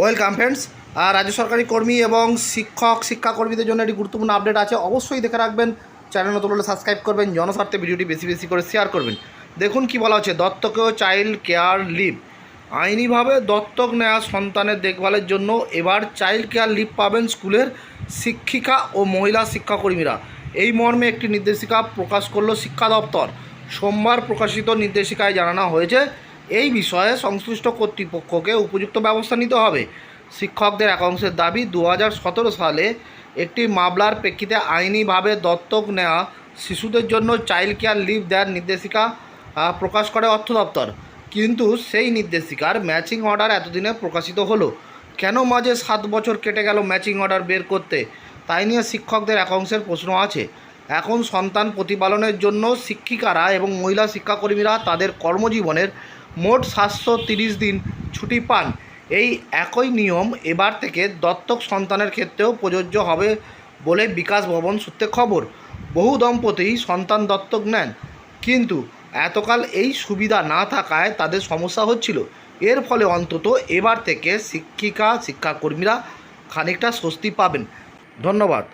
Welcome friends আর রাজ্য সরকারি কর্মী এবং শিক্ষক, শিক্ষাকর্মীদের জন্য একটি গুরুত্বপূর্ণ আপডেট আছে। অবশ্যই দেখে রাখবেন, চ্যানেল নতুন হলে সাবস্ক্রাইব করবেন, জনস্বার্থে ভিডিওটি বেশি বেশি করে শেয়ার করবেন। দেখুন কি বলা হচ্ছে দত্তকেও চাইল্ড কেয়ার লিভ। আইনিভাবে দত্তক নেওয়া সন্তানের দেখভালের জন্য এবার চাইল্ড কেয়ার লিভ পাবেন স্কুলের শিক্ষিকা ও মহিলা শিক্ষাকর্মীরা। এই মর্মে একটি নির্দেশিকা প্রকাশ করল শিক্ষা দপ্তর। সোমবার প্রকাশিত নির্দেশিকায় জানানো হয়েছে এই বিষয়ে সংশ্লিষ্ট কর্তৃপক্ষকে উপযুক্ত ব্যবস্থা নিতে হবে। শিক্ষকদের একাংশের দাবি দু হাজার সতেরো সালে একটি মামলার প্রেক্ষিতে আইনিভাবে দত্তক নেওয়া শিশুদের জন্য চাইল্ড কেয়ার লিভ দেওয়ার নির্দেশিকা প্রকাশ করে অর্থ দপ্তর। কিন্তু সেই নির্দেশিকার ম্যাচিং অর্ডার এতদিনে প্রকাশিত হলো। কেন মাঝে সাত বছর কেটে গেল ম্যাচিং অর্ডার বের করতে? তাই নিয়ে শিক্ষকদের একাংশের প্রশ্ন আছে। এখন সন্তান প্রতিপালনের জন্য শিক্ষিকারা এবং মহিলা শিক্ষাকর্মীরা তাদের কর্মজীবনের মোট সাতশো দিন ছুটি পান। এই একই নিয়ম এবার থেকে দত্তক সন্তানের ক্ষেত্রেও প্রযোজ্য হবে বলে বিকাশ ভবন সূত্রে খবর। বহু দম্পতি সন্তান দত্তক নেন, কিন্তু এতকাল এই সুবিধা না থাকায় তাদের সমস্যা হচ্ছিল। এর ফলে অন্তত এবার থেকে শিক্ষিকা, শিক্ষাকর্মীরা খানিকটা স্বস্তি পাবেন। ধন্যবাদ।